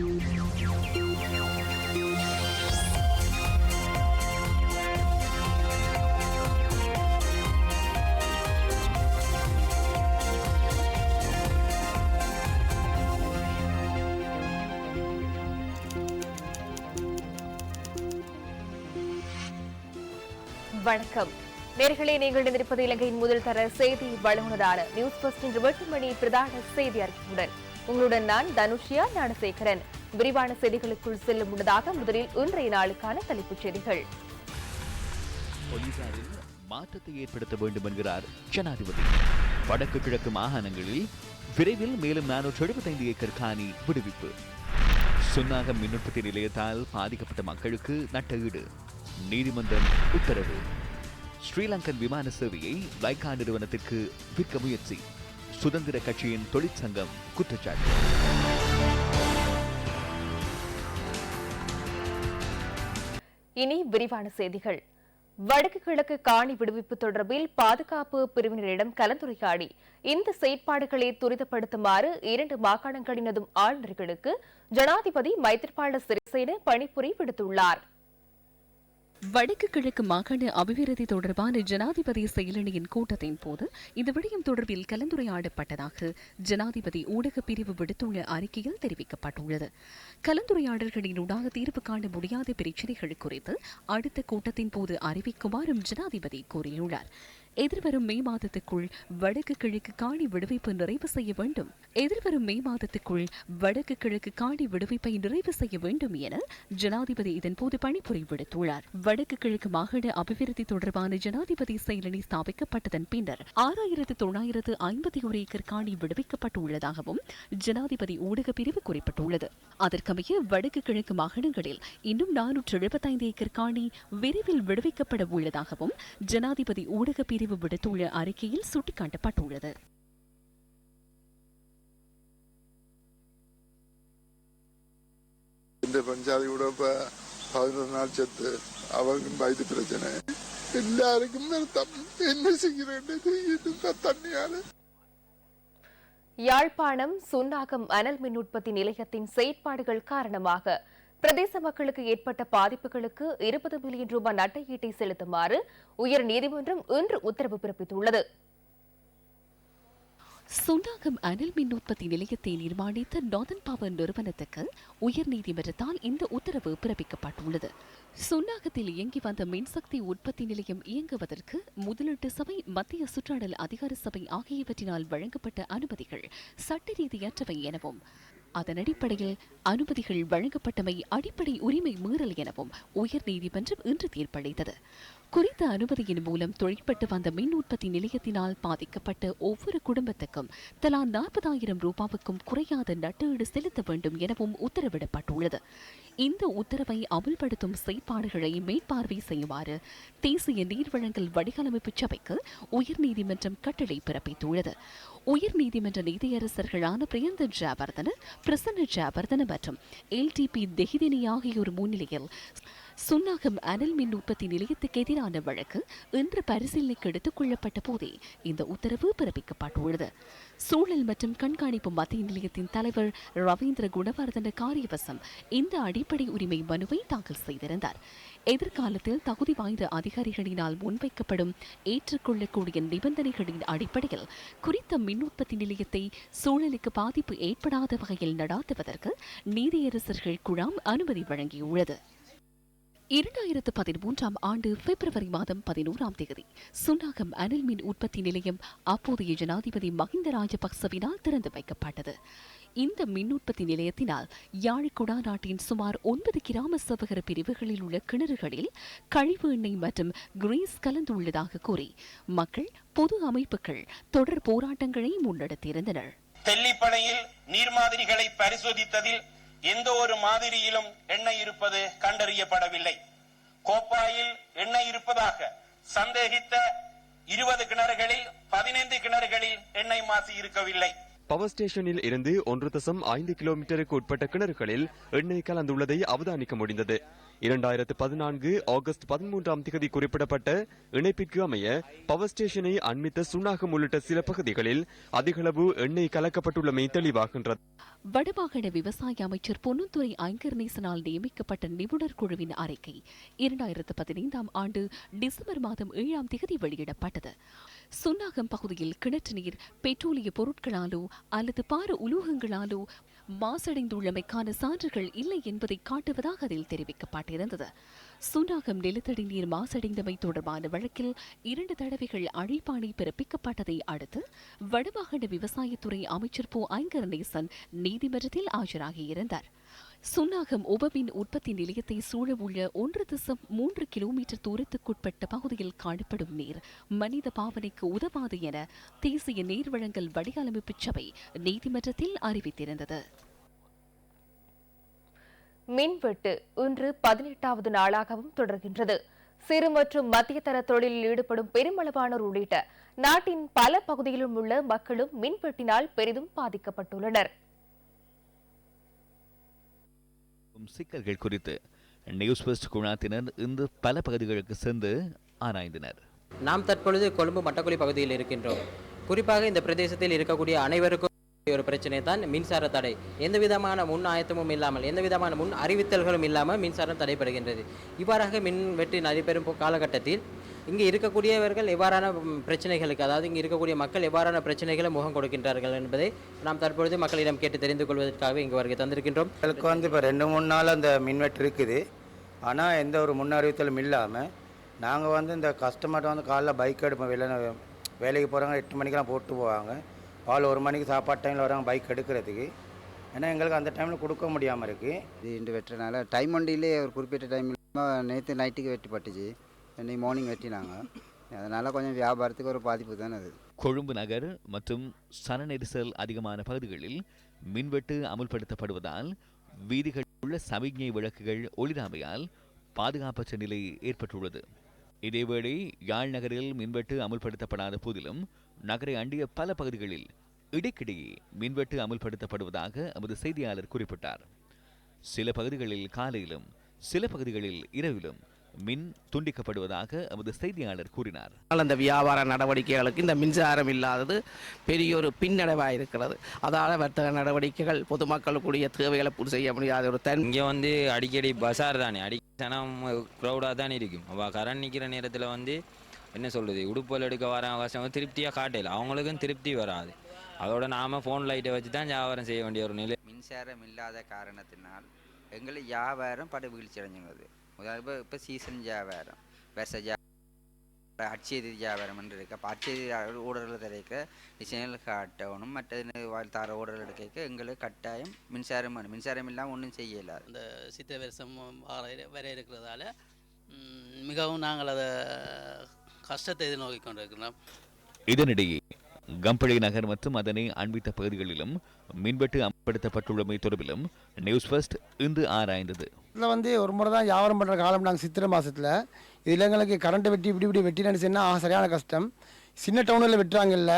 வணக்கம். நேர்களை நீங்கள் இணைந்திருப்பது இலங்கையின் முதல் தர செய்தி வழங்குவதான நியூஸ் பஸ்டின் மணி பிரதான செய்தி அறிக்கையுடன். உங்களுடன் நான் தனுஷியா ஞானசேகரன். விரிவான செய்திகளுக்குள் செல்லும் முன்னதாக முதலில் இன்றைய நாளுக்கான தலைப்புச் செய்திகள். போலீசாரில் மாற்றத்தை ஏற்படுத்த வேண்டும் என்கிறார் ஜனாதிபதி. வடக்கு கிழக்கு மாகாணங்களில் விரைவில் மேலும் நானூற்று எழுபத்தைந்து ஏக்கர் காணி விடுவிப்பு. சுன்னாக மின் உற்பத்தி நிலையத்தால் பாதிக்கப்பட்ட மக்களுக்கு நட்டஈடு. நீதிமன்றம் உத்தரவு. ஸ்ரீலங்கன் விமான சேவையை லைக்கா நிறுவனத்திற்கு விற்க முயற்சி. சுதந்திர கட்சியின் தொழிற்சங்கம் குற்றச்சாட்டு. இனி விரிவான செய்திகள். வடக்கு கிழக்கு காணி விடுவிப்பு தொடர்பில் பாதுகாப்பு பிரிவினரிடம் கலந்துரையாடி இந்த செயற்பாடுகளை துரிதப்படுத்துமாறு இரண்டு மாகாணங்களினதும் ஆளுநர்களுக்கு ஜனாதிபதி மைத்திரிபால சிறிசேன பணிப்புரை விடுத்துள்ளார். வடக்கு கிழக்கு மாகாண அபிவிருத்தி தொடர்பான ஜனாதிபதி செயலணியின் கூட்டத்தின் போது இந்த விடயம் தொடர்பில் கலந்துரையாடப்பட்டதாக ஜனாதிபதி ஊடகப் பிரிவு விடுத்துள்ள அறிக்கையில் தெரிவிக்கப்பட்டுள்ளது. கலந்துரையாடல்களினூடாக தீர்வு காண முடியாத பிரச்சினைகள் குறித்து அடுத்த கூட்டத்தின் போது அறிவிக்குமாறும் ஜனாதிபதி கூறியுள்ளார். எதிர்வரும் மே மாதத்துக்குள் வடக்கு கிழக்கு காணி விடுவிப்பு நிறைவு செய்ய வேண்டும். எதிர்வரும் மே மாதத்துக்குள் வடக்கு கிழக்கு காணி விடுவிப்பை நிறைவு செய்ய வேண்டும் என ஜனாதிபதி இதன்போது பணிபுரி விடுத்துள்ளார். வடக்கு கிழக்கு மாகாண அபிவிருத்தி தொடர்பான ஜனாதிபதி செயலணி ஸ்தாபிக்கப்பட்டதன் பின்னர் ஆறாயிரத்து தொள்ளாயிரத்து ஐம்பத்தி ஒரு ஏக்கர் காணி விடுவிக்கப்பட்டுள்ளதாகவும் ஜனாதிபதி ஊடக பிரிவு குறிப்பிட்டுள்ளது. அதற்கமைய வடக்கு கிழக்கு மாகாணங்களில் இன்னும் நானூற்று எழுபத்தைந்து ஏக்கர் காணி விரைவில் விடுவிக்கப்பட உள்ளதாகவும் ஜனாதிபதி ஊடக பிரிவு விடுத்துள்ள அறிக்கையில் சுட்டிக்காட்டப்பட்டுள்ளது. இந்த பஞ்சாதியோட இப்ப பதினொரு நாள் செத்து அவருக்கும் வயது பிரச்சனை. எல்லாருக்கும் என்ன செய்கிறேன் தண்ணியால. யாழ்ப்பாணம் சுன்னாகம் அனல் மின் உற்பத்தி நிலையத்தின் செயற்பாடுகள் காரணமாக பிரதேச மக்களுக்கு ஏற்பட்ட பாதிப்புகளுக்கு இருபது மில்லியன் ரூபாய் நட்டையீட்டை செலுத்துமாறு உயர் நீதிமன்றம் இன்று உத்தரவு பிறப்பித்துள்ளது. சுண்டாகம் அனல் மின் உற்பத்தி நிலையத்தை நிர்மாணித்த நாதன் பவர் நிறுவனத்துக்கு உயர்நீதிமன்றத்தால் இந்த உத்தரவு பிறப்பிக்கப்பட்டுள்ளது. சுண்டாகத்தில் இயங்கி வந்த மின்சக்தி உற்பத்தி நிலையம் இயங்குவதற்கு முதலீட்டு சபை மத்திய சுற்றாடல் அதிகார சபை ஆகியவற்றினால் வழங்கப்பட்ட அனுமதிகள் சட்ட ரீதியற்றவை எனவும் அதன் அடிப்படையில் அனுமதிகள் வழங்கப்பட்டமை அடிப்படை உரிமை மீறல் எனவும் உயர்நீதிமன்றம் இன்று தீர்ப்பளித்தது. குறித்த அனுமதியின் மூலம் தொழிற்பட்டு வந்த மின் உற்பத்தி நிலையத்தினால் பாதிக்கப்பட்ட ஒவ்வொரு குடும்பத்துக்கும் தலா நாற்பதாயிரம் ரூபாவுக்கும் குறையாத நட்டு செலுத்த வேண்டும் எனவும் உத்தரவிடப்பட்டுள்ளது. இந்த உத்தரவை அமல்படுத்தும் செயற்பாடுகளை மேற்பார்வை செய்யுமாறு தேசிய நீர்வழங்கல் வடிகாலமைப்பு சபைக்கு உயர்நீதிமன்றம் கட்டளை பிறப்பித்துள்ளது. உயர்நீதிமன்ற நீதியரசர்களான பிரியந்த ஜாவர்தன பிரசன்ன ஜாவர்தன மற்றும் எல்டிபி தெஹிதினி ஆகியோர் முன்னிலையில் சுன்னாகம் அனல் மின் உற்பத்தி நிலையத்துக்கு எதிரான வழக்கு இன்று பரிசீலனைக்கு எடுத்துக் கொள்ளப்பட்ட போதே இந்த உத்தரவு பிறப்பிக்கப்பட்டுள்ளது. சூழல் மற்றும் கண்காணிப்பு மத்திய நிலையத்தின் தலைவர் ரவீந்திர குணவர்தன காரியவசம் இந்த அடிப்படை உரிமை மனுவை தாக்கல் செய்திருந்தார். எதிர்காலத்தில் தகுதி வாய்ந்த அதிகாரிகளினால் முன்வைக்கப்படும் ஏற்றுக்கொள்ளக்கூடிய நிபந்தனைகளின் அடிப்படையில் குறித்த மின் உற்பத்தி நிலையத்தை சூழலுக்கு பாதிப்பு ஏற்படாத வகையில் நடாத்துவதற்கு நீதியரசர்கள் குழாம் அனுமதி வழங்கியுள்ளது. இரண்டாயிரத்து பதிமூன்றாம் ஆண்டு பிப்ரவரி மாதம் பதினோராம் தேதி சுன்னாகம் அனல் மின் உற்பத்தி நிலையம் அப்போதைய ஜனாதிபதி மஹிந்த ராஜபக்சவினால் திறந்து வைக்கப்பட்டது. இந்த மின் உற்பத்தி நிலையத்தினால் யாழிக்குடா நாட்டின் சுமார் ஒன்பது கிராம சபகர பிரிவுகளில் உள்ள கிணறுகளில் கழிவு எண்ணெய் மற்றும் கிரீஸ் கலந்துள்ளதாக கூறி மக்கள் பொது அமைப்புகள் தொடர் போராட்டங்களை முன்னெடுத்திருந்தனர். நீர் மாதிரிகளை பரிசோதித்ததில் எந்த ஒரு மாதிரியிலும் எண்ணெய் இருப்பது கண்டறியப்படவில்லை. கோப்பாயில் எண்ணெய் இருப்பதாக சந்தேகித்த இருபது கிணறுகளில் பதினைந்து கிணறுகளில் எண்ணெய் மாசு இருக்கவில்லை. பவர் ஸ்டேஷனில் இருந்து ஒன்று தசம் ஐந்து கிலோமீட்டருக்கு உட்பட்ட கிணறுகளில் எண்ணெய் கலந்துள்ளதை அவதானிக்க முடிந்தது. இரண்டாயிரத்து பதினான்கு ஆகஸ்ட் பதிமூன்றாம் தேதி குறிப்பிடப்பட்ட இணைப்பிற்கு அமைய பவர் ஸ்டேஷனை அண்மித்த சுன்னாகம் உள்ளிட்ட சில பகுதிகளில் அதிகளவு எண்ணெய் கலக்கப்பட்டுள்ளமை தெளிவாகின்றது. வடமாகாண விவசாய அமைச்சர் பொன்னுத்துறை ஐங்கர்நேசனால் நியமிக்கப்பட்ட நிபுணர் குழுவின் அறிக்கை இரண்டாயிரத்து பதினைந்தாம் ஆண்டு டிசம்பர் மாதம் ஏழாம் தேதி வெளியிடப்பட்டது. சுன்னாகம் பகுதியில் கிணற்று நீர் பெட்ரோலிய பொருட்களாலோ அல்லது பார உலோகங்களாலோ மாசடைந்துள்ளமைக்கான சான்றுகள் இல்லை என்பதை காட்டுவதாக அதில் தெரிவிக்கப்பட்டிருந்தது. சுனாகம் நிலத்தடி நீர் மாசடைந்தமை தொடர்பான வழக்கில் இரண்டு தடவைகள் அழைப்பாணை பிறப்பிக்கப்பட்டதை அடுத்து வடமாகாண விவசாயத்துறை அமைச்சர் போ. ஐங்கரநேசன் நீதிமன்றத்தில் ஆஜராகியிருந்தார். சுன்னாகம் உபமின் உற்பத்தி நிலையத்தை சூழவுள்ள ஒன்று திசம் மூன்று கிலோமீட்டர் தூரத்துக்குட்பட்ட பகுதியில் காணப்படும் நீர் மனித பாவனைக்கு உதவாது என தேசிய நீர் வழங்கல் வடிகாலமைப்பு சபை நீதிமன்றத்தில் அறிவித்திருந்தது. மின்வெட்டு இன்று பதினெட்டாவது நாளாகவும் தொடர்கின்றது. சிறு மற்றும் மத்தியதர தொழிலில் ஈடுபடும் பெருமளவானோர் உள்ளிட்ட நாட்டின் பல பகுதியிலும் உள்ள மக்களும் மின்வெட்டினால் பெரிதும் பாதிக்கப்பட்டுள்ளனர். சிக்கல்கள் குறித்து நியூஸ் வெஸ்ட் குழாத்தினர் இன்று பல பகுதிகளுக்கு சென்று ஆராய்ந்தனர். நாம் தற்பொழுது கொழும்பு மட்டக்குழி பகுதியில் இருக்கின்றோம். குறிப்பாக இந்த பிரதேசத்தில் இருக்கக்கூடிய அனைவருக்கும் ஒரு பிரச்சனை தான் மின்சார தடை. எந்த விதமான முன் ஆயத்தமும் இல்லாமல் எந்த விதமான முன் அறிவித்தல்களும் இல்லாமல் மின்சாரம் தடைபடுகின்றது. இவ்வாறாக மின் நடைபெறும் காலகட்டத்தில் இங்கு இருக்கக்கூடியவர்கள் எவ்வாறான பிரச்சனைகளுக்கு அதாவது இங்கு இருக்கக்கூடிய மக்கள் எவ்வாறான பிரச்சனைகளை முகம் கொடுக்கின்றார்கள் என்பதை நாம் தற்பொழுது மக்களிடம் கேட்டு தெரிந்து கொள்வதற்காக இங்கு வருகை தந்திருக்கின்றோம். எங்களுக்கு வந்து இப்போ ரெண்டு மூணு நாள் அந்த மின்வெட்டு இருக்குது. ஆனால் எந்த ஒரு முன் அறிவித்தலும் இல்லாமல் நாங்கள் வந்து இந்த கஸ்டமர்கிட்ட வந்து காலைல பைக் எடுப்போம். வெளில வேலைக்கு போகிறவங்க எட்டு மணிக்கெலாம் போட்டு போவாங்க. பால் ஒரு மணிக்கு சாப்பாடு டைமில் வராங்க பைக் எடுக்கிறதுக்கு. ஏன்னா எங்களுக்கு அந்த டைமில் கொடுக்க முடியாமல் இருக்குது இது இன்று வெட்டுறதுனால டைம் வண்டியிலே ஒரு குறிப்பிட்ட டைம் இல்லாமல் நேற்று நைட்டுக்கு வெட்டி பட்டுச்சு இன்னைக்கு மார்னிங் வெட்டினாங்க. அதனால் கொஞ்சம் வியாபாரத்துக்கு ஒரு பாதிப்பு தானே அது. கொழும்பு நகர் மற்றும் சன நெரிசல் அதிகமான பகுதிகளில் மின்வெட்டு அமுல்படுத்தப்படுவதால் வீதிகளில் உள்ள சமிக்ஞை விளக்குகள் ஒளிராமையால் பாதுகாப்பற்ற நிலை ஏற்பட்டுள்ளது. இதேவேளை யாழ் நகரில் மின்வெட்டு அமுல்படுத்தப்படாத போதிலும் நகரை அண்டிய பல பகுதிகளில் இடைக்கிடையே மின்வெட்டு அமுல்படுத்தப்படுவதாக எமது செய்தியாளர் குறிப்பிட்டார். சில பகுதிகளில் காலையிலும் சில பகுதிகளில் இரவிலும் மின் துண்டிக்கப்படுவதாக எமது செய்தியாளர் கூறினார். அந்த வியாபார நடவடிக்கைகளுக்கு இந்த மின்சாரம் இல்லாதது பெரிய ஒரு பின்னடைவாக இருக்கிறது. அதால் வர்த்தக நடவடிக்கைகள் பொதுமக்களுக்குரிய தேவைகளை பூர்த்தி செய்ய முடியாத ஒரு தன் இங்கே வந்து அடிக்கடி பசார் தானே. அடி சனம் க்ரௌடாக தான் இருக்கும். அப்போ கரண்ட் நிற்கிற நேரத்தில் வந்து என்ன சொல்கிறது உடுப்பல் எடுக்க வர அவகாசம் திருப்தியாக காட்டல. அவங்களுக்கும் திருப்தி வராது. அதோட நாம் ஃபோன் லைட்டை வச்சு தான் வியாபாரம் செய்ய வேண்டிய ஒரு நிலை. மின்சாரம் இல்லாத காரணத்தினால் எங்களுக்கு வியாபாரம் படு வீழ்ச்சி அடைஞ்சுள்ளது உதாரணம் இப்போ சீசன் வியாபாரம் வருஷ வியாபாரம் அச்செய்தி வியாபாரம் என்று இருக்கு அப்போ அச்செய்தி ஓடர்கள் தரைக்க டிசைனில் காட்டணும் மற்றது வாழ் தர ஓடர்கள் எடுக்க எங்களுக்கு கட்டாயம் மின்சாரம் வேணும் மின்சாரம் இல்லாமல் ஒன்றும் செய்ய இயலாது இந்த சித்த வருஷம் வர வர இருக்கிறதால மிகவும் நாங்கள் அதை கஷ்டத்தை எதிர்நோக்கி கொண்டிருக்கிறோம் இதனிடையே கம்பளை நகர் மற்றும் அதனை அண்மித்த பகுதிகளிலும் மின்வெட்டு அமல்படுத்தப்பட்டுள்ளமை தொடர்பிலும் நியூஸ் ஃபர்ஸ்ட் இன்று ஆராய்ந்தது. இதில் வந்து ஒரு முறை தான் வியாபாரம் பண்ணுற காலம் நாங்கள் சித்திரை மாதத்தில் இதில் எங்களுக்கு கரண்ட்டை வெட்டி இப்படி இப்படி வெட்டி நினச்சுன்னா சரியான கஷ்டம். சின்ன டவுனில் வெட்டுறாங்கல்ல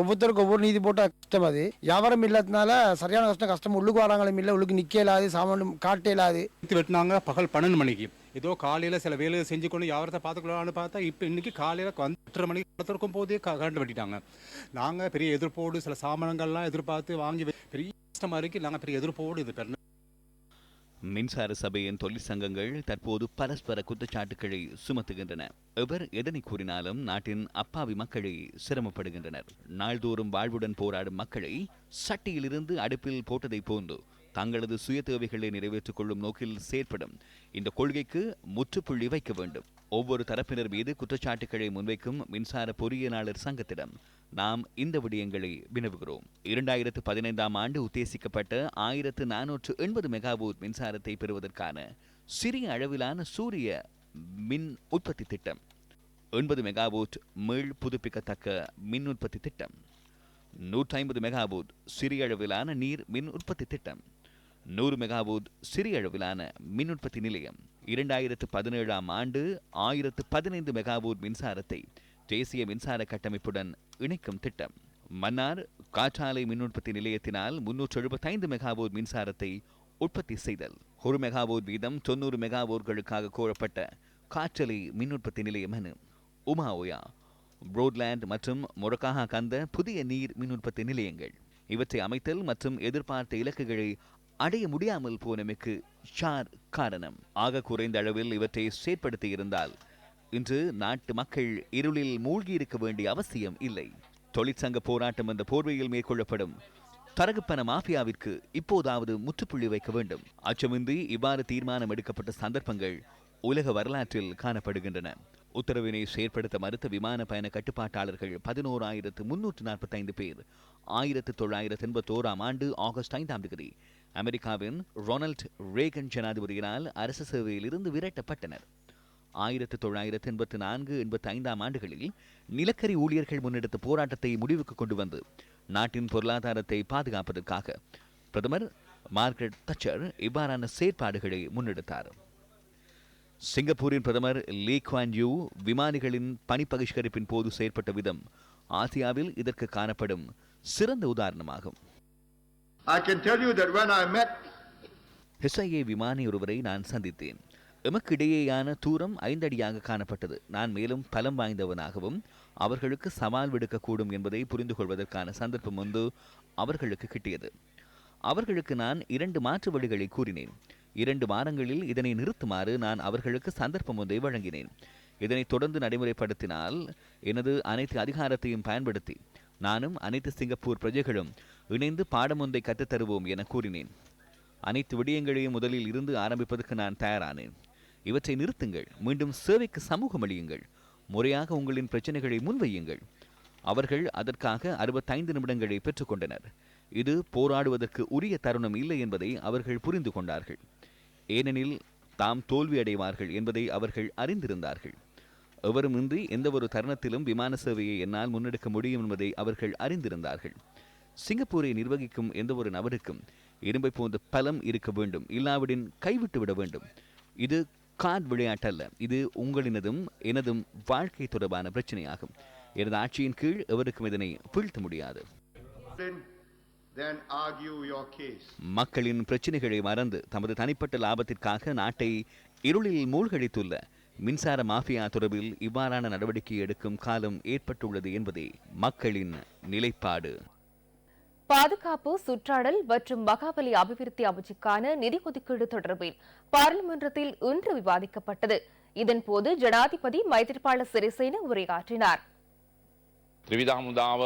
ஒவ்வொருத்தருக்கும் ஒவ்வொரு நீதி போட்டால் கஷ்டம் அது. வியாபாரம் இல்லாததுனால சரியான கஷ்டம் கஷ்டம் உள்ளுக்கு வராங்களும் இல்லை உள்ளுக்கு நிற்க இயலாது சாமான் காட்ட இயலாது. வெட்டினாங்க பகல் பன்னெண்டு மணிக்கு. ஏதோ காலையில் சில வேலையை செஞ்சு கொண்டு வியாபாரத்தை பார்த்துக்கலாம்னு பார்த்தா இப்போ இன்னைக்கு காலையில் எட்டரை மணிக்கு படத்திற்கும் போதே கரண்ட் வெட்டிட்டாங்க. நாங்கள் பெரிய எதிர்ப்போடு சில சாமானங்கள்லாம் எதிர்பார்த்து வாங்கி பெரிய கஷ்டமாக இருக்குது நாங்கள் பெரிய எதிர்ப்போடு இது பெரிய மின்சார சபையின் தொழிற்சங்கங்கள் தற்போது பரஸ்பர குற்றச்சாட்டுக்களை சுமத்துகின்றன. எவர் எதனை கூறினாலும் நாட்டின் அப்பாவி மக்களை சிரமப்படுகின்றனர். நாள்தோறும் வாழ்வுடன் போராடும் மக்களை சட்டியிலிருந்து அடுப்பில் போட்டதைப் போன்று தங்களது சுய தேவைகளை நிறைவேற்றிக் கொள்ளும் நோக்கில் செயற்படும். இந்த கொள்கைக்கு முற்றுப்புள்ளி வைக்க வேண்டும். ஒவ்வொரு தரப்பினர் மீது குற்றச்சாட்டுகளை முன்வைக்கும் மின்சார பொறியியலாளர் சங்கத்திடம் நாம் இந்த விடயங்களை வினவுகிறோம். இரண்டாயிரத்து பதினைந்தாம் ஆண்டு உத்தேசிக்கப்பட்ட ஆயிரத்து நானூற்று எண்பது மெகாவோட் மின்சாரத்தை பெறுவதற்கான சிறிய அளவிலான சூரிய மின் உற்பத்தி திட்டம். எண்பது மெகாவோட் மீள் புதுப்பிக்கத்தக்க மின் உற்பத்தி திட்டம். நூற்றி ஐம்பது மெகாவோட் சிறிய அளவிலான நீர் மின் உற்பத்தி திட்டம். நூறு மெகாவோட் சிறிய அளவிலான மின் உற்பத்தி நிலையம். இரண்டாயிரத்து பதினேழாம் ஆண்டு ஆயிரத்து பதினைந்து மெகாவோட் மின்சாரத்தை தேசிய மின்சார கட்டமைப்புடன் இணைக்கும் திட்டம். மன்னார் காற்றாலை மின் உற்பத்தி நிலையத்தினால் முன்னூற்று எழுபத்தைந்து மெகாவோட் மின்சாரத்தை உற்பத்தி செய்தல். ஒரு மெகாவோட் வீதம் தொண்ணூறு மெகாவோட்களுக்காக கோரப்பட்ட காற்றலை மின் உற்பத்தி நிலையம் என உமாஓயா புரோட்லேண்ட் மற்றும் மொரக்காக கந்த புதிய நீர் மின் உற்பத்தி நிலையங்கள். இவற்றை அமைத்தல் மற்றும் எதிர்பார்த்த இலக்குகளை அடைய முடியாமல் போனமைக்கு சார் காரணம். ஆக குறைந்த அளவில் இவற்றை செயற்படுத்தி இருந்தால் இன்று நாட்டு மக்கள் இருளில் மூழ்கி இருக்க வேண்டிய அவசியம் இல்லை. தொழிற்சங்க போராட்டம் என்ற போர்வையில் மேற்கொள்ளப்படும். தரகுப்பன மாஃபியாவிற்கு இப்போதாவது முற்றுப்புள்ளி வைக்க வேண்டும். அச்சமின்றி இவ்வாறு தீர்மானம் எடுக்கப்பட்ட சந்தர்ப்பங்கள் உலக வரலாற்றில் காணப்படுகின்றன. உத்தரவினை செயற்படுத்த மறுத்த விமான பயண கட்டுப்பாட்டாளர்கள் பதினோராயிரத்து முன்னூற்று நாற்பத்தைந்து பேர். ஆயிரத்து தொள்ளாயிரத்து எண்பத்தோராம் ஆண்டு ஆகஸ்ட் ஐந்தாம் தேதி அமெரிக்காவின் ரொனால்ட் ரேகன் ஜனாதிபதியினால் அரசு சேவையில் இருந்து விரட்டப்பட்டனர். ஆயிரத்து தொள்ளாயிரத்து எண்பத்தி நான்கு எண்பத்தி ஐந்தாம் ஆண்டுகளில் நிலக்கரி ஊழியர்கள் முன்னெடுத்த போராட்டத்தை முடிவுக்கு கொண்டு வந்து நாட்டின் பொருளாதாரத்தை பாதுகாப்பதற்காக பிரதமர் மார்கரெட் தச்சர் இவ்வாறான செயற்பாடுகளை முன்னெடுத்தார். சிங்கப்பூரின் பிரதமர் லீ குவான் யூ விமானிகளின் பணி பகிஷ்கரிப்பின் போது செயற்பட்ட விதம் ஆசியாவில் இதற்கு காணப்படும் சிறந்த உதாரணமாகும். I can tell you that when I met விமானி ஒருவரை நான் சந்தித்தேன். எமக்கிடையேயான தூரம் ஐந்தடியாக காணப்பட்டது. நான் மேலும் பலம் வாய்ந்தவனாகவும் அவர்களுக்கு சவால் விடுக்கக்கூடும் என்பதை புரிந்து கொள்வதற்கான சந்தர்ப்பம் வந்து அவர்களுக்கு கிட்டியது. அவர்களுக்கு நான் இரண்டு மாற்று வழிகளை கூறினேன். இரண்டு வாரங்களில் இதனை நிறுத்துமாறு நான் அவர்களுக்கு சந்தர்ப்பம் ஒன்றை வழங்கினேன். இதனை தொடர்ந்து நடைமுறைப்படுத்தினால் எனது அனைத்து அதிகாரத்தையும் பயன்படுத்தி நானும் அனைத்து சிங்கப்பூர் பிரஜைகளும் இணைந்து பாடம் ஒன்றை கற்றுத்தருவோம் என கூறினேன். அனைத்து விடயங்களையும் முதலில் இருந்து ஆரம்பிப்பதற்கு நான் தயாரானேன். இவற்றை நிறுத்துங்கள். மீண்டும் சேவைக்கு சமூகம் அளியுங்கள். முறையாக உங்களின் பிரச்சனைகளை முன்வையுங்கள். அவர்கள் அதற்காக அறுபத்தைந்து நிமிடங்களை பெற்றுக்கொண்டனர். இது போராடுவதற்கு உரிய தருணம் இல்லை என்பதை அவர்கள் புரிந்து கொண்டார்கள். ஏனெனில் தாம் தோல்வியடைவார்கள் என்பதை அவர்கள் அறிந்திருந்தார்கள். எவருமின்றி எந்தவொரு தருணத்திலும் விமான சேவையை என்னால் முன்னெடுக்க முடியும் என்பதை அவர்கள் அறிந்திருந்தார்கள். சிங்கப்பூரை நிர்வகிக்கும் எந்தவொரு நபருக்கும் இரும்பை போன்ற பலம் இருக்க வேண்டும். இல்லாவிடின் கைவிட்டு விட வேண்டும். இது கார்டு விளையாட்டல்ல. இது உங்களினதும் எனதும் வாழ்க்கை தொடர்பான பிரச்சனையாகும். எனது ஆட்சியின் கீழ் எவருக்கும் இதனை வீழ்த்த முடியாது. மக்களின் பிரச்சனைகளை மறந்து தமது தனிப்பட்ட லாபத்திற்காக நாட்டை இருளில் மூழ்கடித்துள்ள மின்சார மாஃபியா தொடர்பில் இவ்வாறான நடவடிக்கை எடுக்கும் காலம் ஏற்பட்டுள்ளது என்பதே மக்களின் நிலைப்பாடு. பாதுகாப்பு சுற்றாடல் மற்றும் மகாபலி அபிவிருத்தி அமைச்சுக்கான நிதி ஒதுக்கீடு தொடர்பில் பாராளுமன்றத்தில் இன்று விவாதிக்கப்பட்டது. இதன்போது ஜனாதிபதி மைத்திரிபால சிறிசேன உரையாற்றினார். ත්‍රවිධ හමුදාව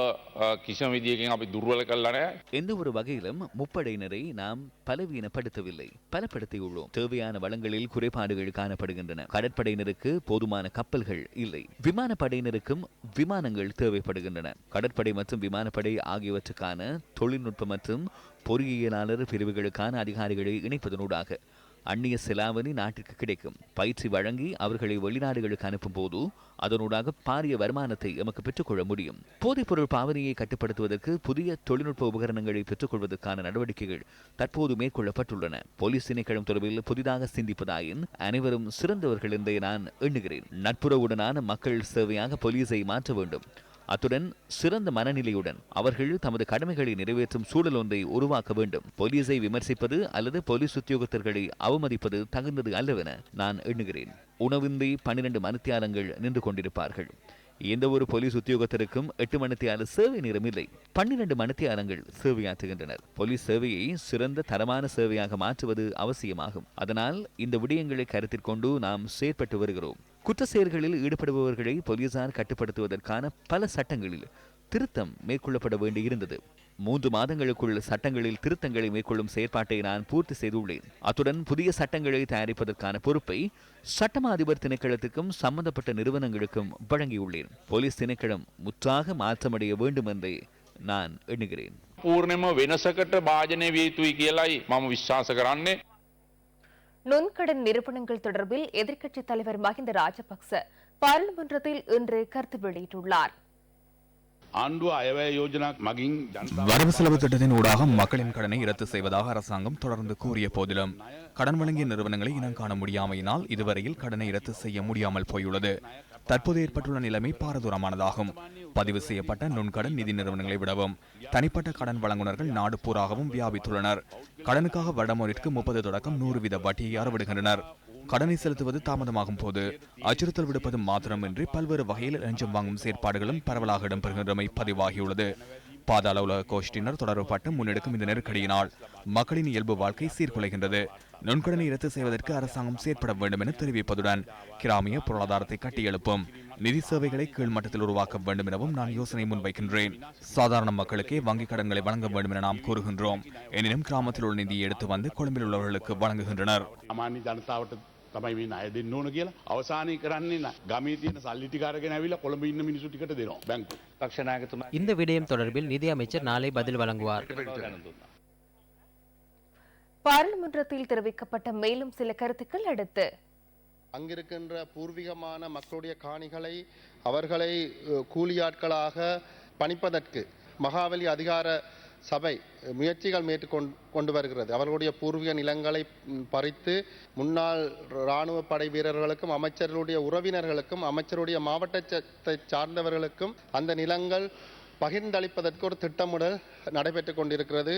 කිසිම විදිියකින් අපි දුර්වල කල්ලන எந்த ஒரு வகையிலும் முப்படையினரை நாம் பலவீனப்படுத்தவில்லை பலப்படுத்தியுள்ளோம் தேவையான வளங்களில் குறைபாடுகள் காணப்படுகின்றன கடற்படையினருக்கு போதுமான கப்பல்கள் இல்லை விமானப்படையினருக்கும் விமானங்கள் தேவைப்படுகின்றன கடற்படை மற்றும் விமானப்படை ஆகியவற்றுக்கான தொழில்நுட்ப மற்றும் பொறியியலாளர் பிரிவுகளுக்கான அதிகாரிகளை இணைப்பதனூடாக அந்நிய செலாவணி நாட்டிற்கு கிடைக்கும் பயிற்சி வழங்கி அவர்களை வெளிநாடுகளுக்கு அனுப்பும் போது அதனூடாக பாரிய வருமானத்தை எமக்கு பெற்றுக்கொள்ள முடியும். போதைப்பொருள் பாவனையை கட்டுப்படுத்துவதற்கு புதிய தொழில்நுட்ப உபகரணங்களை பெற்றுக்கொள்வதற்கான நடவடிக்கைகள் தற்போது மேற்கொள்ளப்பட்டுள்ளன. போலீஸ் திணைக்களம் தொடர்பில் புதிதாக சிந்திப்பதாயின் அனைவரும் சிறந்தவர்கள் என்றே நான் எண்ணுகிறேன். நட்புறவுடனான மக்கள் சேவையாக போலீஸை மாற்ற வேண்டும். அத்துடன் சிறந்த மனநிலையுடன் அவர்கள் தமது கடமைகளை நிறைவேற்றும் சூழல் ஒன்றை உருவாக்க வேண்டும். போலீஸை விமர்சிப்பது அல்லது போலீஸ் உத்தியோகத்தர்களை அவமதிப்பது தகுந்தது அல்லவென நான் எண்ணுகிறேன். உணவின்றி பன்னிரண்டு மணித்தியாலங்கள் நின்று கொண்டிருப்பார்கள். எந்த ஒரு போலீஸ் உத்தியோகத்தருக்கும் எட்டு மணித்தியால சேவை நேரம் இல்லை. பன்னிரண்டு மணித்தியாலங்கள் சேவையாற்றுகின்றனர். போலீஸ் சேவையை சிறந்த தரமான சேவையாக மாற்றுவது அவசியமாகும். அதனால் இந்த விடயங்களை கருத்தில் கொண்டு நாம் செயற்பட்டு வருகிறோம். குற்ற செயல்களில் ஈடுபடுபவர்களை போலீசார் கட்டுப்படுத்துவதற்கான பல சட்டங்களில் திருத்தம் மேற்கொள்ளப்பட வேண்டியிருந்தது. மூன்று மாதங்களுக்குள் சட்டங்களில் திருத்தங்களை மேற்கொள்ளும் செயற்பாட்டை நான் பூர்த்தி செய்துள்ளேன். அத்துடன் புதிய சட்டங்களை தயாரிப்பதற்கான பொறுப்பை சட்டமா அதிபர் திணைக்களத்துக்கும் சம்பந்தப்பட்ட நிறுவனங்களுக்கும் வழங்கியுள்ளேன். போலீஸ் திணைக்களம் முற்றாக மாற்றமடைய வேண்டும் என்றே நான் எண்ணுகிறேன். பூர்ணிம வினசக்கட்ட பாஜனை வீத்துய் கேலாய் மாம விசுவாச கரானே நுண்கடன் நிறுவனங்கள் தொடர்பில் எதிர்க்கட்சித் தலைவர் மஹிந்த ராஜபக்ச பாராளுமன்றத்தில் இன்று கருத்து வெளியிட்டுள்ளார். வரவு செலவு திட்டத்தின் ஊடாக மக்களின் கடனை ரத்து செய்வதாக அரசாங்கம் தொடர்ந்து கூறிய போதிலும் கடன் வழங்கிய நிறுவனங்களை இனம் காண முடியாமையினால் இதுவரையில் கடனை ரத்து செய்ய முடியாமல் போயுள்ளது. தற்போது ஏற்பட்டுள்ள நிலைமை பாரதூரமானதாகும். பதிவு செய்யப்பட்ட நுண்கடன் நிதி நிறுவனங்களை விடவும் தனிப்பட்ட கடன் வழங்குனர்கள் நாடு பூராகவும் வியாபித்துள்ளனர். கடனுக்காக வருடமொன்றிற்கு முப்பது தொடக்கம் நூறு வீத வட்டியை அறவிடுகின்றனர். கடனை செலுத்துவது தாமதமாகும் போது அச்சுறுத்தல் விடுப்பது மாத்திரமின்றி பல்வேறு வகையில் லஞ்சம் வாங்கும் செயற்பாடுகளும் பரவலாக இடம்பெறுகின்றமை பதிவாகியுள்ளது. பாதாள உலக கோஷ்டியினர் தொடர்புபட்டு முன்னெடுக்கும் இந்த நெருக்கடியினால் மக்களின் இயல்பு வாழ்க்கை சீர்குலைகின்றது. நுண்கடனை ரத்து செய்வதற்கு அரசாங்கம் செயற்பட வேண்டும் என தெரிவிப்பதுடன் கிராமிய பொருளாதாரத்தை கட்டியெழுப்பும். நிதி சேவைகளை கீழ்மட்டத்தில் உருவாக்க வேண்டும் எனவும் நான் யோசனை முன்வைக்கின்றேன் சாதாரண மக்களுக்கே வங்கிக் கடன்களை வழங்க வேண்டும் என நாம் கூறுகின்றோம் எனினும் கிராமத்தில் உள்ள நிதியை எடுத்து வந்து கொழும்பில் உள்ளவர்களுக்கு வழங்குகின்றனர் සාමාන්‍ය ජනතාවට තමයි මේ ණය දෙන්න ඕන කියලා අවසානය කරන්නේ නැහැ. ගමේ තියෙන සල්ලි ටික අරගෙන ඇවිල්ලා කොළඹ ඉන්න මිනිස්සු ටිකට දෙනවා බැංකුව. இந்த விடயம் தொடர்பில் நிதி அமைச்சர் நாளை பதில் வழங்குவார் பாராளுமன்றத்தில் தெரிவிக்கப்பட்ட மேலும் சில கருத்துக்கள் அடுத்து அங்கிருக்கின்ற பூர்வீகமான மக்களுடைய காணிகளை அவர்களை கூலியாட்களாக பணிப்பதற்கு மகாவலி அதிகார சபை முயற்சிகள் மேற்கொண்டு கொண்டு வருகிறது. அவர்களுடைய பூர்வீக நிலங்களை பறித்து முன்னாள் இராணுவ படை வீரர்களுக்கும் அமைச்சர்களுடைய உறவினர்களுக்கும் அமைச்சருடைய மாவட்டத்தை சார்ந்தவர்களுக்கும் அந்த நிலங்கள் பகிர்ந்தளிப்பதற்கு ஒரு திட்டமிடல் நடைபெற்று கொண்டிருக்கிறது.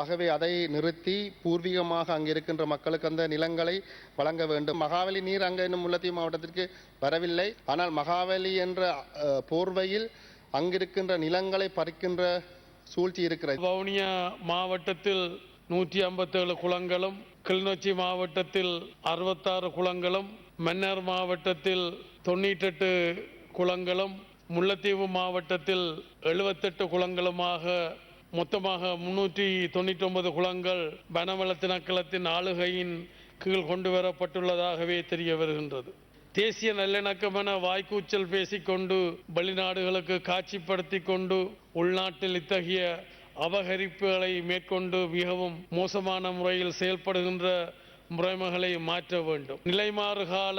ஆகவே அதை நிறுத்தி பூர்வீகமாக அங்கே இருக்கின்ற மக்களுக்கு அந்த நிலங்களை வழங்க வேண்டும். மகாவலி நீர் அங்கே இன்னும் முல்லத்தீவு மாவட்டத்திற்கு வரவில்லை. ஆனால் மகாவலி என்ற போர்வையில் அங்கிருக்கின்ற நிலங்களை பறிக்கின்ற சூழ்ச்சி இருக்கிறது. வவுனியா மாவட்டத்தில் நூற்றி ஐம்பத்தேழு குளங்களும் கிளிநொச்சி மாவட்டத்தில் அறுபத்தாறு குளங்களும் மன்னர் மாவட்டத்தில் தொண்ணூற்றெட்டு குளங்களும் முல்லைத்தீவு மாவட்டத்தில் எழுபத்தெட்டு குளங்களுமாக மொத்தமாக முன்னூற்றி தொண்ணூற்றி ஒன்பது குளங்கள் வனவள திணைக்களத்தின் ஆளுகையின் கீழ் கொண்டு வரப்பட்டுள்ளதாகவே தெரிய வருகின்றது. தேசிய நல்லிணக்கம் என வாய்க்கூச்சல் பேசிக்கொண்டு வெளிநாடுகளுக்கு காட்சிப்படுத்தி கொண்டு உள்நாட்டில் இத்தகைய அபகரிப்புகளை மேற்கொண்டு மிகவும் மோசமான முறையில் செயல்படுகின்ற முறைமைகளை மாற்ற வேண்டும். நிலைமாறு கால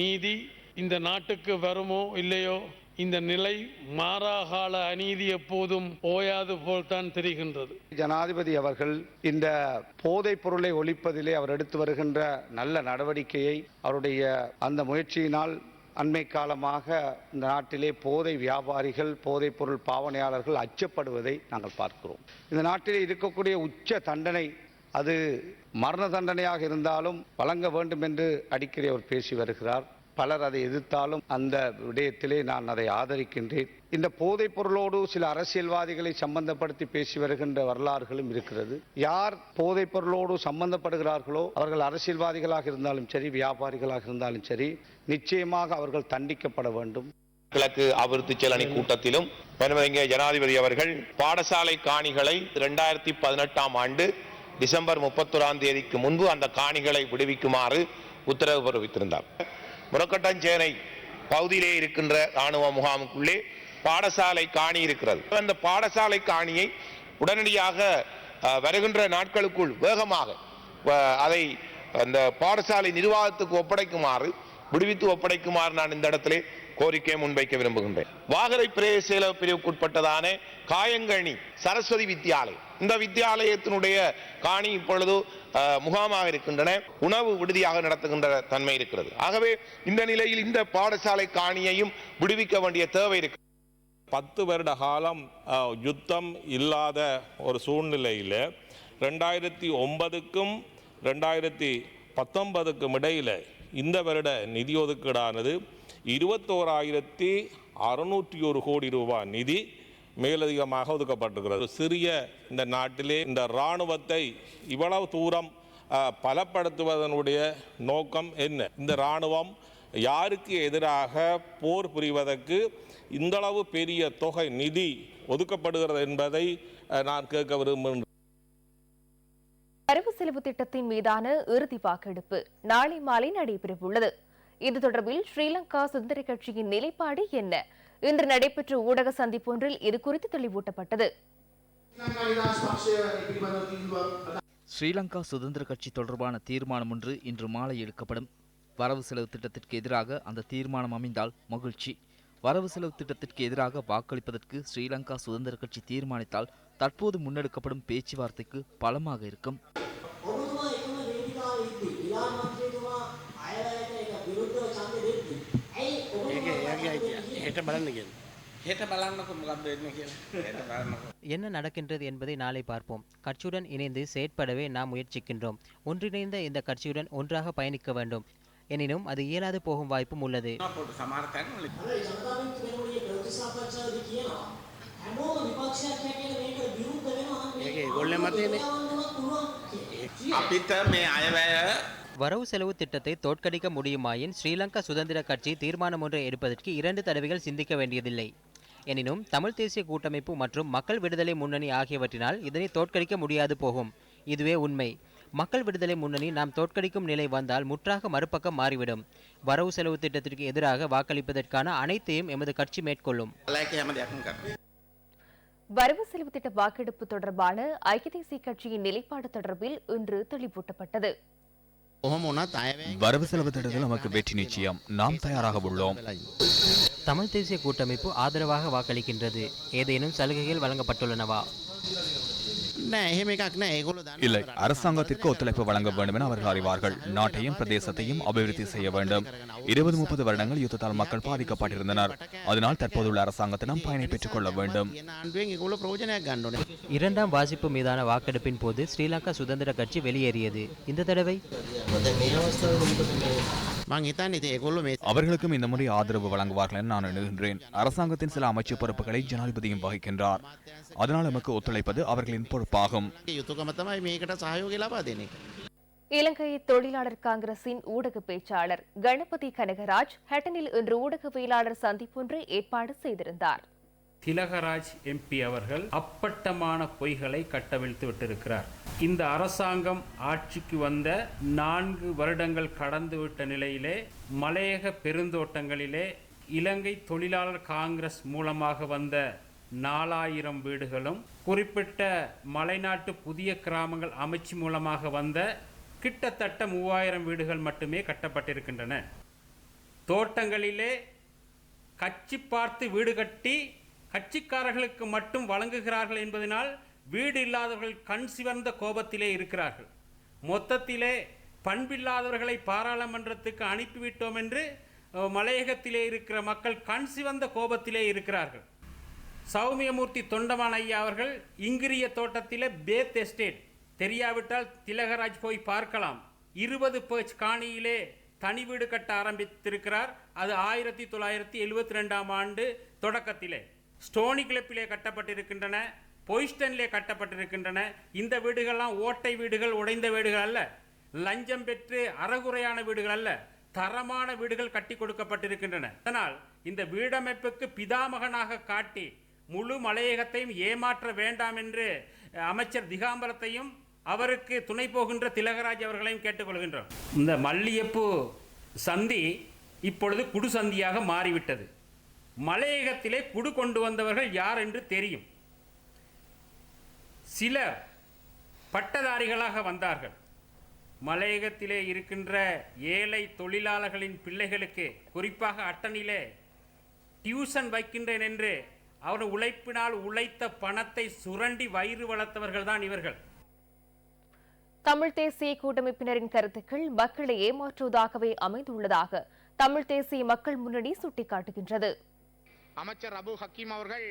நீதி இந்த நாட்டுக்கு வருமோ இல்லையோ இந்த நிலை மாறாகால அநீதி எப்போதும் ஓயாது போல்தான் தெரிகின்றது. ஜனாதிபதி அவர்கள் இந்த போதைப் பொருளை ஒழிப்பதிலே அவர் எடுத்து வருகின்ற நல்ல நடவடிக்கையை அவருடைய அந்த முயற்சியினால் அண்மை காலமாக இந்த நாட்டிலே போதை வியாபாரிகள் போதைப் பொருள் பாவனையாளர்கள் அச்சப்படுவதை நாங்கள் பார்க்கிறோம். இந்த நாட்டிலே இருக்கக்கூடிய உச்ச தண்டனை அது மரண தண்டனையாக இருந்தாலும் வழங்க வேண்டும் என்று அடிக்கடி அவர் பேசி வருகிறார். பலர் அதை எதிர்த்தாலும் அந்த விடயத்திலே நான் அதை ஆதரிக்கின்றேன். இந்த போதைப் பொருளோடு சில அரசியல்வாதிகளை சம்பந்தப்படுத்தி பேசி வருகின்ற வரலாறுகளும் இருக்கிறது. யார் போதைப் பொருளோடு சம்பந்தப்படுகிறார்களோ அவர்கள் அரசியல்வாதிகளாக இருந்தாலும் சரி வியாபாரிகளாக இருந்தாலும் சரி நிச்சயமாக அவர்கள் தண்டிக்கப்பட வேண்டும். கிழக்கு அபிவிருத்தி செயலணி கூட்டத்திலும் பெருமதிங்க ஜனாதிபதி அவர்கள் பாடசாலை காணிகளை இரண்டாயிரத்தி பதினெட்டாம் ஆண்டு டிசம்பர் முப்பத்தொராம் தேதிக்கு முன்பு அந்த காணிகளை விடுவிக்குமாறு உத்தரவு பிறப்பித்திருந்தார். முரக்கட்டஞ்சேனை பகுதியிலே இருக்கின்ற ராணுவ முகாமுக்குள்ளே பாடசாலை காணி இருக்கிறது. அந்த பாடசாலை காணியை உடனடியாக வருகின்ற நாட்களுக்குள் வேகமாக அதை அந்த பாடசாலை நிர்வாகத்துக்கு ஒப்படைக்குமாறு விடுவித்து ஒப்படைக்குமாறு நான் இந்த இடத்திலே கோரிக்கை முன்வைக்க விரும்புகின்றேன். வாகரை பிரதேச செயலக பிரிவுக்குட்பட்டதான சரஸ்வதி வித்தியாலயம் இந்த வித்தியாலயத்தினுடைய காணி இப்பொழுது முகாமாக இருக்கின்றன. உணவு விடுதியாக நடத்துகின்ற தன்மை இருக்கிறது. ஆகவே இந்த நிலையில் இந்த பாடசாலை காணியையும் விடுவிக்க வேண்டிய தேவை இருக்கு. பத்து வருட காலம் யுத்தம் இல்லாத ஒரு சூழ்நிலையில் ரெண்டாயிரத்தி ஒன்பதுக்கும் ரெண்டாயிரத்தி பத்தொன்பதுக்கும் இடையில் இந்த வருட நிதி ஒதுக்கீடானது இருபத்தோராயிரத்தி அறுநூற்றி ஒரு கோடி ரூபாய் நிதி மேலதிகமாக ஒதுக்கப்பட்டிருக்கிறது. சிறிய இந்த நாட்டிலே இந்த இராணுவத்தை இவ்வளவு தூரம் பலப்படுத்துவதனுடைய நோக்கம் என்ன? இந்த இராணுவம் யாருக்கு எதிராக போர் புரிவதற்கு இந்தளவு பெரிய தொகை நிதி ஒதுக்கப்படுகிறது என்பதை அஹ், நான் கேட்க விரும்புகிறேன் வரவு செலவு திட்டத்தின் மீதான இறுதி வாக்கெடுப்பு நாளை மாலை நடைபெறவுள்ளது. இது தொடர்பில் ஸ்ரீலங்கா சுதந்திர கட்சியின் நிலைப்பாடு என்ன? இன்று நடைபெற்ற ஊடக சந்திப்பொன்றில் இது குறித்து தெளிவூட்டப்பட்டது. ஸ்ரீலங்கா சுதந்திர கட்சி தொடர்பான தீர்மானம் ஒன்று இன்று மாலை எடுக்கப்படும். வரவு செலவு திட்டத்திற்கு எதிராக அந்த தீர்மானம் அமைந்தால் மகிழ்ச்சி. வரவு செலவு திட்டத்திற்கு எதிராக வாக்களிப்பதற்கு ஸ்ரீலங்கா சுதந்திர கட்சி தீர்மானித்தால் தற்போது முன்னெடுக்கப்படும் பேச்சுவார்த்தைக்கு பலமாக இருக்கும். හෙට බලන්නකො මොකක්ද වෙන්නේ කියලා. හෙට බලන්නකො. என்ன நடக்கின்றது என்பதை நாளை பார்ப்போம் கட்சியுடன் இணைந்து செயற்படவே நாம் முயற்சிக்கின்றோம் ஒன்றிணைந்த இந்த கட்சியுடன் ஒன்றாக பயணிக்க வேண்டும் எனினும் அது இயலாது போகும் வாய்ப்பும் உள்ளது පොඩු සමහර තැන්වල ඒක ඒගොල්ලෝ මතයනේ. අපිට මේ අයවැය வரவு செலவு திட்டத்தை தோற்கடிக்க முடியுமாயின் ஸ்ரீலங்கா சுதந்திர கட்சி தீர்மானம் ஒன்றை எடுப்பதற்கு இரண்டு தடவைகள் சிந்திக்க வேண்டியதில்லை. எனினும் தமிழ் தேசிய கூட்டமைப்பு மற்றும் மக்கள் விடுதலை முன்னணி ஆகியவற்றினால் இதனை தோற்கடிக்க முடியாது போகும். இதுவே உண்மை. மக்கள் விடுதலை முன்னணி நாம் தோற்கடிக்கும் நிலை வந்தால் முற்றாக மறுபக்கம் மாறிவிடும். வரவு செலவு திட்டத்திற்கு எதிராக வாக்களிப்பதற்கான அனைத்தையும் எமது கட்சி மேற்கொள்ளும். வரவு செலவு திட்ட வாக்கெடுப்பு தொடர்பான ஐக்கிய தேசிய கட்சியின் நிலைப்பாடு தொடர்பில் இன்று தெளிவூட்டப்பட்டது. வரவு செலவு திட்டத்தில் நமக்கு வெற்றி நிச்சயம் நாம் தயாராக உள்ளோம் தமிழ் தேசிய கூட்டமைப்பு ஆதரவாக வாக்களிக்கின்றது ஏதேனும் சலுகைகள் வழங்கப்பட்டுள்ளனவா இல்லை அரசாங்கத்திற்கு ஒத்துழைப்பு வழங்க வேண்டும் என அவர்கள் அறிவார்கள். நாட்டையும் பிரதேசத்தையும் அபிவிருத்தி செய்ய வேண்டும். இருபது முப்பது வருடங்கள் யுத்தத்தால் மக்கள் பாதிக்கப்பட்டிருந்தனர். அதனால் தற்போதுள்ள அரசாங்கத்திடம் பயனை பெற்றுக் கொள்ள வேண்டும். இரண்டாம் வாசிப்பு மீதான வாக்கெடுப்பின் போது ஸ்ரீலங்கா சுதந்திர கட்சி வெளியேறியது. இந்த தடவை அவர்களுக்கும் இந்த முறை ஆதரவு வழங்குவார்கள் என நான் எண்ணுகின்றேன். அரசாங்கத்தின் சில அமைச்சு பொறுப்புகளை ஜனாதிபதியும் வகிக்கின்றார். அதனால் நமக்கு ஒத்துழைப்பது அவர்களின் பொறுப்பாகும். இலங்கை தொழிலாளர் காங்கிரசின் ஊடக பேச்சாளர் கணபதி கனகராஜ் ஹட்டனில் இன்று ஊடகவியலாளர் சந்திப்பொன்றை ஏற்பாடு செய்திருந்தார். திலகராஜ் எம்பி அவர்கள் அப்பட்டமான பொய்களை கட்டவிழ்த்து விட்டிருக்கிறார். இந்த அரசாங்கம் ஆட்சிக்கு வந்த நான்கு வருடங்கள் கடந்துவிட்ட நிலையிலே மலையக பெருந்தோட்டங்களிலே இலங்கை தொழிலாளர் காங்கிரஸ் மூலமாக வந்த நாலாயிரம் வீடுகளும் குறிப்பிட்ட மலைநாட்டு புதிய கிராமங்கள் அமைச்சு மூலமாக வந்த கிட்டத்தட்ட மூவாயிரம் வீடுகள் மட்டுமே கட்டப்பட்டிருக்கின்றன. தோட்டங்களிலே கட்சி பார்த்து வீடு கட்டி கட்சிக்காரர்களுக்கு மட்டும் வழங்குகிறார்கள் என்பதனால் வீடு இல்லாதவர்கள் கண் சிவந்த கோபத்திலே இருக்கிறார்கள். மொத்தத்திலே பண்பில்லாதவர்களை பாராளுமன்றத்துக்கு அனுப்பிவிட்டோம் என்று மலையகத்திலே இருக்கிற மக்கள் கண் சிவந்த கோபத்திலே இருக்கிறார்கள். சௌமியமூர்த்தி தொண்டமான் ஐயா அவர்கள் இங்கிரிய தோட்டத்திலே பேத் எஸ்டேட். தெரியாவிட்டால் திலகராஜ் போய் பார்க்கலாம். இருபது பேச் காணியிலே தனி வீடு கட்ட ஆரம்பித்திருக்கிறார். அது ஆயிரத்தி தொள்ளாயிரத்தி எழுபத்தி ரெண்டாம் ஆண்டு தொடக்கத்திலே. ஸ்டோனி கிளப்பிலே கட்டப்பட்டிருக்கின்றன. பொய்ஸ்டன்லே கட்டப்பட்டிருக்கின்றன. இந்த வீடுகள்லாம் ஓட்டை வீடுகள் உடைந்த வீடுகள் அல்ல. லஞ்சம் பெற்று அறகுறையான வீடுகள் அல்ல. தரமான வீடுகள் கட்டி கொடுக்கப்பட்டிருக்கின்றன. அதனால் இந்த வீடமைப்புக்கு பிதாமகனாக காட்டி முழு மலையகத்தையும் ஏமாற்ற வேண்டாம் என்று அமைச்சர் திகாம்பரத்தையும் அவருக்கு துணை போகின்ற திலகராஜ் அவர்களையும் கேட்டுக்கொள்கின்றோம். இந்த மல்லியப்பு சந்தி இப்பொழுது குடு சந்தியாக மாறிவிட்டது. மலையகத்திலே குடு கொண்டு வந்தவர்கள் யார் என்று தெரியும். சிலர் பட்டதாரிகளாக வந்தார்கள். மலையகத்திலே இருக்கின்ற ஏழை தொழிலாளர்களின் பிள்ளைகளுக்கு குறிப்பாக அட்டனிலே டியூஷன் வைக்கின்றேன் என்று அவர் உழைப்பினால் உழைத்த பணத்தை சுரண்டி வயிறு வளர்த்தவர்கள் தான் இவர்கள். தமிழ் தேசிய கூட்டமைப்பினரின் கருத்துக்கள் மக்களை ஏமாற்றுவதாகவே அமைந்துள்ளதாக தமிழ் தேசிய மக்கள் முன்னணி சுட்டிக்காட்டுகின்றது. அமைச்சர் அபு ஹக்கீம் அவர்கள்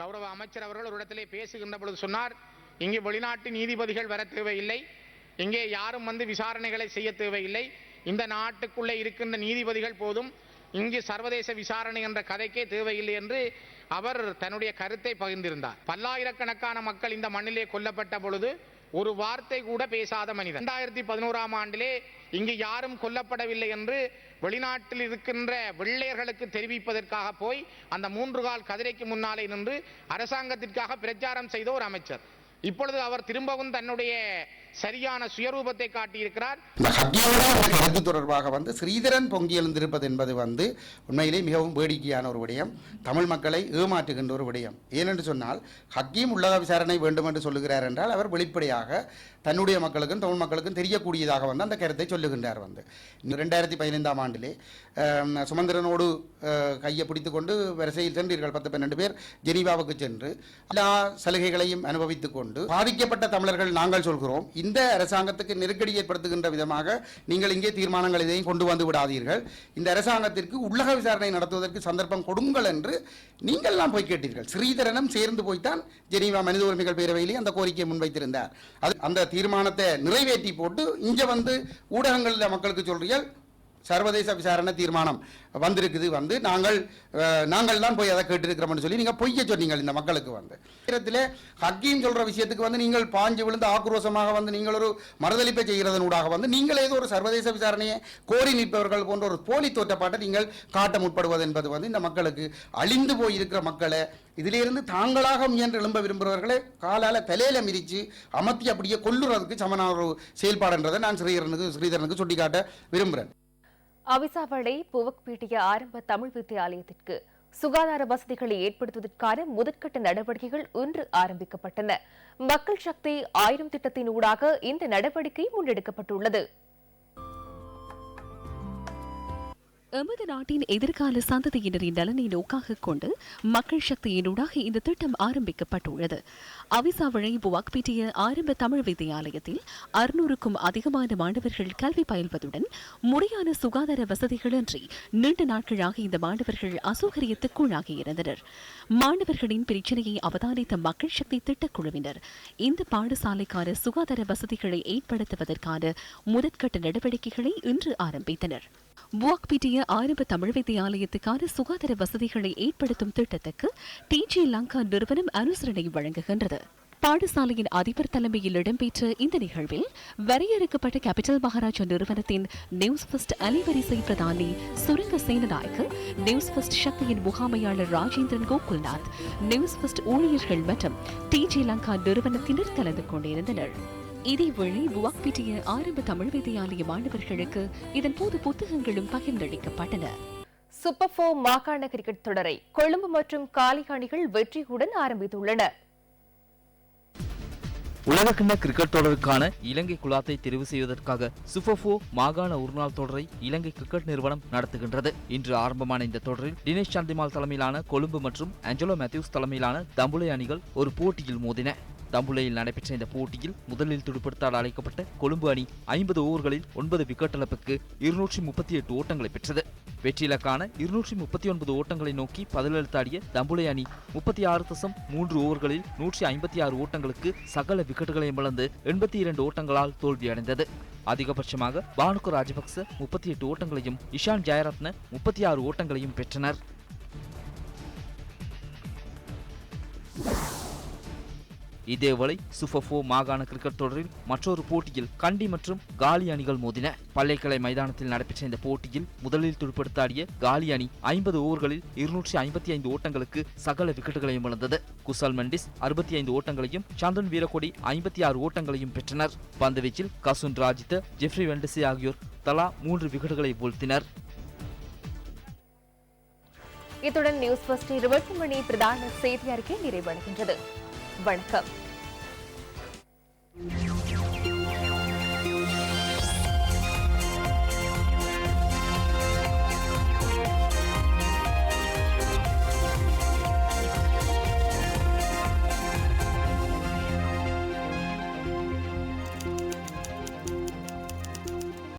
கௌரவ அமைச்சர் அவர்கள் ஒரு இடத்திலே பேசுகின்ற பொழுது சொன்னார் இங்கே வெளிநாட்டு நீதிபதிகள் வர தேவையில்லை. இங்கே யாரும் வந்து விசாரணைகளை செய்ய தேவையில்லை. இந்த நாட்டுக்குள்ளே இருக்கின்ற நீதிபதிகள் போதும் இங்கு சர்வதேச விசாரணை என்ற கதைக்கே தேவையில்லை என்று அவர் தன்னுடைய கருத்தை பகிர்ந்திருந்தார். பல்லாயிரக்கணக்கான மக்கள் இந்த மண்ணிலே கொல்லப்பட்ட பொழுது ஒரு வார்த்தை கூட பேசாத மனிதன். இரண்டாயிரத்தி பதினோராம் ஆண்டிலே இங்கு யாரும் கொல்லப்படவில்லை என்று வெளிநாட்டில் இருக்கின்ற வெள்ளையர்களுக்கு தெரிவிப்பதற்காக போய் அந்த மூன்று கால் கதிரைக்கு முன்னாலே நின்று அரசாங்கத்திற்காக பிரச்சாரம் செய்த ஒரு அமைச்சர். இப்பொழுது அவர் திரும்பவும் தன்னுடைய சரியான சுயரூபத்தை காட்டியிருக்கிறார். இந்த ஹக்கியோட ஒரு கருத்து தொடர்பாக வந்து ஸ்ரீதரன் பொங்கி எழுந்திருப்பது என்பது வந்து உண்மையிலே மிகவும் வேடிக்கையான ஒரு விடயம். தமிழ் மக்களை ஏமாற்றுகின்ற ஒரு விடயம். ஏனென்று சொன்னால் ஹக்கீம் உள்ளக விசாரணை வேண்டும் என்று சொல்லுகிறார் என்றால் அவர் வெளிப்படையாக தன்னுடைய மக்களுக்கும் தமிழ் மக்களுக்கும் தெரியக்கூடியதாக வந்து அந்த கருத்தை சொல்லுகின்றார் வந்து. ரெண்டாயிரத்தி பதினைந்தாம் ஆண்டிலே சுமந்திரனோடு கையை பிடித்து கொண்டு வரிசையில் சென்றீர்கள் பத்து பன்னெண்டு பேர் ஜெனீவாவுக்கு சென்று எல்லா சலுகைகளையும் அனுபவித்துக் கொண்டு கொண்டு பாதிக்கப்பட்ட தமிழர்கள் நாங்கள் சொல்கிறோம். இந்த அரசாங்கத்துக்கு நெருக்கடி ஏற்படுத்துகின்ற விதமாக நீங்கள் இங்கே தீர்மானங்கள் இதையும் கொண்டு வந்து விடாதீர்கள். இந்த அரசாங்கத்திற்கு உள்ளக விசாரணை நடத்துவதற்கு சந்தர்ப்பம் கொடுங்கள் என்று நீங்கள்லாம் போய் கேட்டீர்கள். ஸ்ரீதரனும் சேர்ந்து போய்த்தான் ஜெனீவா மனித உரிமைகள் பேரவையிலே அந்த கோரிக்கையை முன்வைத்திருந்தார். அது அந்த தீர்மானத்தை நிறைவேற்றி போட்டு இங்கே வந்து ஊடகங்களில் மக்களுக்கு சொல்றீர்கள் சர்வதேச விசாரணை தீர்மானம் வந்திருக்குது. வந்து நாங்கள் நாங்கள் தான் போய் அதை கேட்டிருக்கிறோம்னு சொல்லி நீங்கள் பொய்ய சொன்னீங்க இந்த மக்களுக்கு வந்து. நேரத்தில் ஹக்கீம் சொல்கிற விஷயத்துக்கு வந்து நீங்கள் பாஞ்சு விழுந்து ஆக்ரோஷமாக வந்து நீங்கள் ஒரு மறுதளிப்பை செய்கிறதனூடாக வந்து நீங்கள் ஏதோ ஒரு சர்வதேச விசாரணையை கோரி நிற்பவர்கள் போன்ற ஒரு போலி தோற்றப்பாட்டை நீங்கள் காட்ட முற்படுவது என்பது வந்து இந்த மக்களுக்கு அழிந்து போய் இருக்கிற மக்களை இதிலிருந்து தாங்களாக முயன்று எழும்ப விரும்புகிறவர்களை காலால் தலையில மிதித்து அமர்த்தி அப்படியே கொல்லுறதுக்கு சமனான ஒரு செயல்பாடுன்றதை நான் ஸ்ரீதரனுக்கு ஸ்ரீதரனுக்கு சுட்டிக்காட்ட விரும்புகிறேன். அவிசாவளை புவக்பீட்டிய ஆரம்ப தமிழ் வித்தியாலயத்திற்கு சுகாதார வசதிகளை ஏற்படுத்துவதற்கான முதற்கட்ட நடவடிக்கைகள் இன்று ஆரம்பிக்கப்பட்டன. மக்கள் சக்தி ஆயிரம் திட்டத்தின் ஊடாக இந்த நடவடிக்கை முன்னெடுக்கப்பட்டுள்ளது. எமது நாட்டின் எதிர்கால சந்ததியினரின் நலனை நோக்காக கொண்டு மக்கள் சக்தியினூடாக இந்த திட்டம் ஆரம்பிக்கப்பட்டுள்ளது. அவிசாவளை புவாக்பீட்டிய ஆரம்ப தமிழ் வித்தியாலயத்தில் அறுநூறுக்கும் அதிகமான மாணவர்கள் கல்வி பயில்வதுடன் முறையான சுகாதார வசதிகளின்றி நீண்ட நாட்களாக இந்த மாணவர்கள் அசௌகரியத்துக்குள்ளாகியிருந்தனர். மாணவர்களின் பிரச்சினையை அவதானித்த மக்கள் சக்தி திட்டக்குழுவினர் இந்த பாடசாலைக்கான சுகாதார வசதிகளை ஏற்படுத்துவதற்கான முதற்கட்ட நடவடிக்கைகளை இன்று ஆரம்பித்தனர். புவாக்பிட்டிய ஆரம்ப தமிழ் வித்தியாலயத்துக்கான சுகாதார வசதிகளை ஏற்படுத்தும் திட்டத்துக்கு டிஜி லங்கா நிறுவனம் அனுசரணை வழங்குகின்றது. பாடசாலையின் அதிபர் தலைமையில் இடம்பெற்ற இந்த நிகழ்வில் வரையறுக்கப்பட்ட கேபிட்டல் மகாராஜா நிறுவனத்தின் நியூஸ் ஃபர்ஸ்ட் அலைவரிசை பிரதானி சுரங்க சேனநாயக்கு நியூஸ் ஃபர்ஸ்ட் சக்தியின் முகாமையாளர் ராஜேந்திரன் கோகுல்நாத் நியூஸ் ஃபர்ஸ்ட் ஊழியர்கள் மற்றும் டிஜி லங்கா நிறுவனத்தினர் கலந்து கொண்டிருந்தனர். இதேவேளை புவாக்பிட்டிய ஆரம்ப தமிழ் வித்தியாலய மாணவர்களுக்கு இதன்போது புத்தகங்களும் பகிர்ந்தளிக்கப்பட்டன. சூப்பர் போர் மாகாண கிரிக்கெட் தொடரை கொழும்பு மற்றும் காலிக அணிகள் வெற்றியுடன் ஆரம்பித்துள்ளன. உலகக்கிண்ண கிரிக்கெட் தொடருக்கான இலங்கை குழாத்தை தெரிவு செய்வதற்காக சுஃபோஃபோ மாகாண ஒருநாள் தொடரை இலங்கை கிரிக்கெட் நிறுவனம் நடத்துகின்றது. இன்று ஆரம்பமான இந்த தொடரில் தினேஷ் சந்திமால் தலைமையிலான கொழும்பு மற்றும் ஆஞ்சலோ மேத்யூஸ் தலைமையிலான தம்புளை அணிகள் ஒரு போட்டியில் மோதின. தம்புலையில் நடைபெற்ற இந்த போட்டியில் முதலில் துடுப்படுத்தால் அழைக்கப்பட்ட கொழும்பு அணி ஐம்பது ஓவர்களில் ஒன்பது விக்கெட் இழப்புக்கு இருநூற்றி முப்பத்தி எட்டு ஓட்டங்களை பெற்றது. வெற்றியிலக்கான இருநூற்றி முப்பத்தி ஒன்பது ஓட்டங்களை நோக்கி பதிலளித்தாடிய தம்புலை அணி முப்பத்தி ஆறு தசம் மூன்று ஓவர்களில் நூற்றி ஐம்பத்தி ஆறு ஓட்டங்களுக்கு சகல விக்கெட்டுகளையும் இழந்து எண்பத்தி இரண்டு ஓட்டங்களால் தோல்வியடைந்தது. அதிகபட்சமாக பானுக்கு ராஜபக்ச முப்பத்தி எட்டு ஓட்டங்களையும் இஷான் ஜெயரத்ன முப்பத்தி ஆறு ஓட்டங்களையும் பெற்றனர். இதேவேளை சுஃபோஃபோ மாகாண கிரிக்கெட் தொடரில் மற்றொரு போட்டியில் கண்டி மற்றும் காலி அணிகள் மோதின. பள்ளைக்கலை மைதானத்தில் நடைபெற்ற இந்த போட்டியில் முதலில் துடுப்படுத்தாடிய காலி அணி ஐம்பது ஓவர்களில் இருநூற்றி ஐம்பத்தி ஐந்து ஓட்டங்களுக்கு சகல விக்கெட்டுகளையும் இழந்தது. குசல் மண்டிஸ் அறுபத்தி ஐந்து ஓட்டங்களையும் சந்தன் வீரக்கொடி ஐம்பத்தி ஆறு ஓட்டங்களையும் பெற்றனர். பந்துவீச்சில் கசுன் ராஜித் ஜெஃப்ரி வெண்டசி ஆகியோர் தலா மூன்று விக்கெட்டுகளை வீழ்த்தினர். இத்துடன் நியூஸ் பஸ்ட் இருபத்தி மணி பிரதான செய்தி அறிக்கை நிறைவடைகின்றது. वणकम